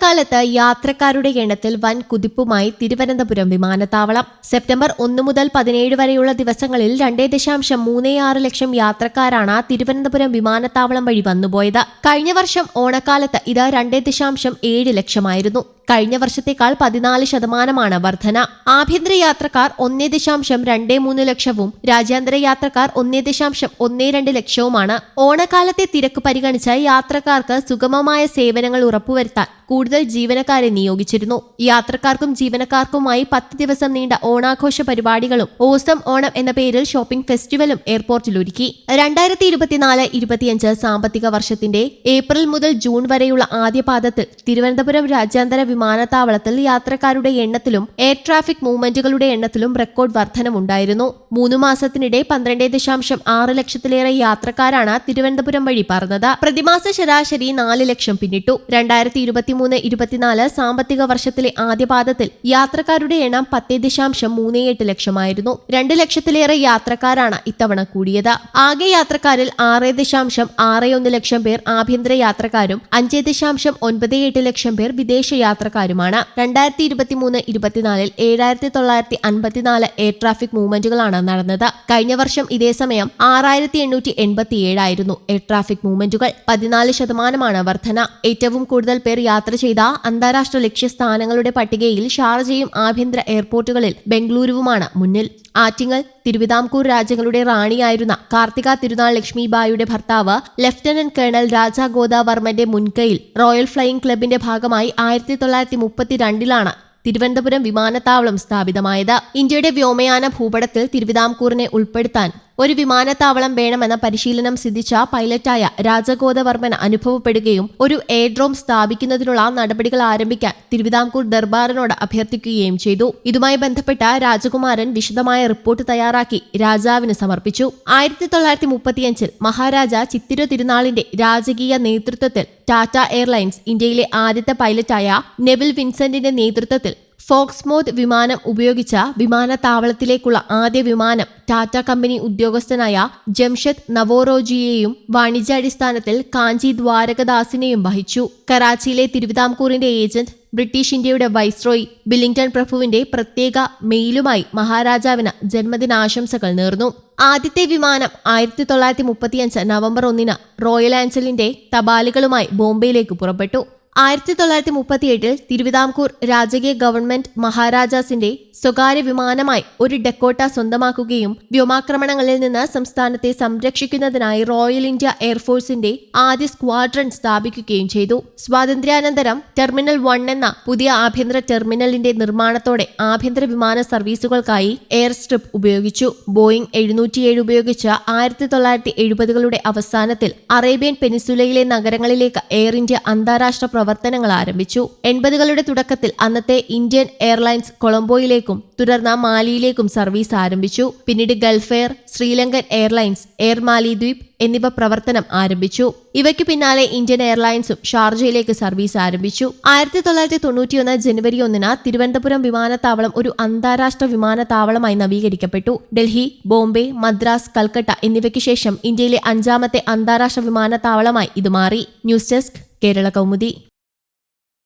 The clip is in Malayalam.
ഓണക്കാലത്ത് യാത്രക്കാരുടെ എണ്ണത്തിൽ വൻ കുതിപ്പുമായി തിരുവനന്തപുരം വിമാനത്താവളം. സെപ്റ്റംബർ ഒന്ന് മുതൽ പതിനേഴ് വരെയുള്ള ദിവസങ്ങളിൽ രണ്ടേ ദശാംശം മൂന്ന് ആറ് ലക്ഷം യാത്രക്കാരാണ് തിരുവനന്തപുരം വിമാനത്താവളം വഴി വന്നുപോയത്. കഴിഞ്ഞ വർഷം ഓണക്കാലത്ത് ഇത് രണ്ടേ ദശാംശം ഏഴ് ലക്ഷമായിരുന്നു. കഴിഞ്ഞ വർഷത്തേക്കാൾ പതിനാല് ശതമാനമാണ് വർധന. ആഭ്യന്തര യാത്രക്കാർ ഒന്നേ ദശാംശം രണ്ടേ മൂന്ന് ലക്ഷവും രാജ്യാന്തര യാത്രക്കാർ ഒന്നേ ദശാംശം ഒന്നേ രണ്ട് ലക്ഷവുമാണ്. ഓണക്കാലത്തെ തിരക്ക് പരിഗണിച്ച് യാത്രക്കാർക്ക് സുഗമമായ സേവനങ്ങൾ ഉറപ്പുവരുത്താൻ കൂടുതൽ ജീവനക്കാരെ നിയോഗിച്ചിരുന്നു. യാത്രക്കാർക്കും ജീവനക്കാർക്കുമായി പത്ത് ദിവസം നീണ്ട ഓണാഘോഷ പരിപാടികളും ഓസം ഓണം എന്ന പേരിൽ ഷോപ്പിംഗ് ഫെസ്റ്റിവലും എയർപോർട്ടിൽ ഒരുക്കി രണ്ടായിരത്തി ഇരുപത്തിനാല് ഇരുപത്തിയഞ്ച് സാമ്പത്തിക വർഷത്തിന്റെ ഏപ്രിൽ മുതൽ ജൂൺ വരെയുള്ള ആദ്യപാദത്തിൽ തിരുവനന്തപുരം രാജ്യാന്തര വിമാനത്താവളത്തിൽ യാത്രക്കാരുടെ എണ്ണത്തിലും എയർ ട്രാഫിക് മൂവ്മെന്റുകളുടെ എണ്ണത്തിലും റെക്കോർഡ് വർധനമുണ്ടായിരുന്നു. മൂന്ന് മാസത്തിനിടെ പന്ത്രണ്ട് ദശാംശം ആറ് ലക്ഷത്തിലേറെ യാത്രക്കാരാണ് തിരുവനന്തപുരം വഴി പറന്നത്. പ്രതിമാസ ശരാശരി നാല് ലക്ഷം പിന്നിട്ടു. രണ്ടായിരത്തി ഇരുപത്തിമൂന്ന് ഇരുപത്തിനാല് സാമ്പത്തിക വർഷത്തിലെ ആദ്യപാദത്തിൽ യാത്രക്കാരുടെ എണ്ണം പത്തേ ദശാംശം മൂന്ന് എട്ട് ലക്ഷമായിരുന്നു. രണ്ട് ലക്ഷത്തിലേറെ യാത്രക്കാരാണ് ഇത്തവണ കൂടിയത്. ആകെ യാത്രക്കാരിൽ ആറ് ദശാംശം ആറ് ഒന്ന് ലക്ഷം പേർ ആഭ്യന്തര യാത്രക്കാരും അഞ്ച് ദശാംശം ഒൻപത് എട്ട് ലക്ഷം പേർ വിദേശ യാത്രക്കാരുമാണ്. രണ്ടായിരത്തി ഇരുപത്തിമൂന്ന് ഇരുപത്തിനാലിൽ ഏഴായിരത്തി തൊള്ളായിരത്തി അൻപത്തിനാല് എയർ ട്രാഫിക് മൂവ്മെന്റുകളാണ് നടന്നത്. കഴിഞ്ഞ വർഷം ഇതേ സമയം ആറായിരത്തി എണ്ണൂറ്റി എൺപത്തി എയർ ട്രാഫിക് മൂവ്മെന്റുകൾ പതിനാല് ശതമാനമാണ് വർധന. ഏറ്റവും കൂടുതൽ പേർ യാത്ര ചെയ്ത അന്താരാഷ്ട്ര ലക്ഷ്യസ്ഥാനങ്ങളുടെ പട്ടികയിൽ ഷാർജയും ആഭ്യന്തര എയർപോർട്ടുകളിൽ ബംഗളൂരുവുമാണ് മുന്നിൽ. ആറ്റിങ്ങൽ തിരുവിതാംകൂർ രാജ്യങ്ങളുടെ റാണിയായിരുന്ന കാർത്തിക തിരുനാൾ ലക്ഷ്മിബായിയുടെ ഭർത്താവ് ലഫ്റ്റനന്റ് കേണൽ രാജാ ഗോദാവർമ്മന്റെ മുൻകൈയിൽ റോയൽ ഫ്ലൈയിംഗ് ക്ലബിന്റെ ഭാഗമായി ആയിരത്തി തൊള്ളായിരത്തി മുപ്പത്തിരണ്ടിലാണ് തിരുവനന്തപുരം വിമാനത്താവളം സ്ഥാപിതമായത്. ഇന്ത്യയുടെ വ്യോമയാന ഭൂപടത്തിൽ തിരുവിതാംകൂറിനെ ഉൾപ്പെടുത്താൻ ഒരു വിമാനത്താവളം വേണമെന്ന പരിശീലനം സിദ്ധിച്ച പൈലറ്റായ രാജഗോദവർമ്മൻ അനുഭവപ്പെടുകയും ഒരു എയർഡ്രോം സ്ഥാപിക്കുന്നതിനുള്ള നടപടികൾ ആരംഭിക്കാൻ തിരുവിതാംകൂർ ദർബാറിനോട് അഭ്യർത്ഥിക്കുകയും ചെയ്തു. ഇതുമായി ബന്ധപ്പെട്ട രാജകുമാരൻ വിശദമായ റിപ്പോർട്ട് തയ്യാറാക്കി രാജാവിന് സമർപ്പിച്ചു. ആയിരത്തി തൊള്ളായിരത്തി മുപ്പത്തിയഞ്ചിൽ മഹാരാജ ചിത്തിര തിരുനാളിന്റെ രാജകീയ നേതൃത്വത്തിൽ ടാറ്റ എയർലൈൻസ് ഇന്ത്യയിലെ ആദ്യത്തെ പൈലറ്റായ നെവിൽ വിൻസെന്റിന്റെ നേതൃത്വത്തിൽ ഫോക്സ്മോത്ത് വിമാനം ഉപയോഗിച്ച വിമാനത്താവളത്തിലേക്കുള്ള ആദ്യ വിമാനം ടാറ്റ കമ്പനി ഉദ്യോഗസ്ഥനായ ജംഷദ് നവോറോജിയെയും വാണിജ്യാടിസ്ഥാനത്തിൽ കാഞ്ചി ദ്വാരകദാസിനെയും വഹിച്ചു. കറാച്ചിയിലെ തിരുവിതാംകൂറിന്റെ ഏജന്റ് ബ്രിട്ടീഷ് ഇന്ത്യയുടെ വൈസ്രോയി ബില്ലിംഗ്ടൺ പ്രഭുവിന്റെ പ്രത്യേക മെയിലുമായി മഹാരാജാവിന് ജന്മദിനാശംസകൾ നേർന്നു. ആദ്യത്തെ വിമാനം ആയിരത്തി തൊള്ളായിരത്തി മുപ്പത്തിയഞ്ച് നവംബർ ഒന്നിന് റോയൽ ആൻസലിന്റെ തപാലുകളുമായി ബോംബെയിലേക്ക് പുറപ്പെട്ടു. ആയിരത്തി തൊള്ളായിരത്തി മുപ്പത്തിയെട്ടിൽ തിരുവിതാംകൂർ രാജകീയ ഗവൺമെന്റ് മഹാരാജാസിന്റെ സ്വകാര്യ വിമാനമായി ഒരു ഡെക്കോട്ട സ്വന്തമാക്കുകയും വ്യോമാക്രമണങ്ങളിൽ നിന്ന് സംസ്ഥാനത്തെ സംരക്ഷിക്കുന്നതിനായി റോയൽ ഇന്ത്യ എയർഫോഴ്സിന്റെ ആദ്യ സ്ക്വാഡ്രൺ സ്ഥാപിക്കുകയും ചെയ്തു. സ്വാതന്ത്ര്യാനന്തരം ടെർമിനൽ വൺ എന്ന പുതിയ ആഭ്യന്തര ടെർമിനലിന്റെ നിർമ്മാണത്തോടെ ആഭ്യന്തര വിമാന സർവീസുകൾക്കായി എയർ സ്ട്രിപ്പ് ഉപയോഗിച്ചു. ബോയിംഗ് എഴുന്നൂറ്റിയേഴ് ഉപയോഗിച്ച് ആയിരത്തി തൊള്ളായിരത്തി എഴുപതുകളുടെ അവസാനത്തിൽ അറേബ്യൻ പെനിസുലയിലെ നഗരങ്ങളിലേക്ക് എയർ ഇന്ത്യ അന്താരാഷ്ട്ര പ്രവർത്തനങ്ങൾ ആരംഭിച്ചു. എൺപതുകളുടെ തുടക്കത്തിൽ അന്നത്തെ ഇന്ത്യൻ എയർലൈൻസ് കൊളംബോയിലേക്കും തുടർന്ന് മാലിയിലേക്കും സർവീസ് ആരംഭിച്ചു. പിന്നീട് Gulf Air Sri Lankan airlines Air മാലിദ്വീപ് എന്നിവ പ്രവർത്തനം ആരംഭിച്ചു. ഇവയ്ക്ക് പിന്നാലെ ഇന്ത്യൻ എയർലൈൻസും ഷാർജയിലേക്ക് സർവീസ് ആരംഭിച്ചു. ആയിരത്തി തൊള്ളായിരത്തി തൊണ്ണൂറ്റിയൊന്ന് ജനുവരി ഒന്നിന് തിരുവനന്തപുരം വിമാനത്താവളം ഒരു അന്താരാഷ്ട്ര വിമാനത്താവളമായി നവീകരിക്കപ്പെട്ടു. ഡൽഹി ബോംബെ മദ്രാസ് കൽക്കട്ട എന്നിവയ്ക്ക് ശേഷം ഇന്ത്യയിലെ അഞ്ചാമത്തെ അന്താരാഷ്ട്ര വിമാനത്താവളമായി ഇത് മാറി. News desk Kerala Kaumudi.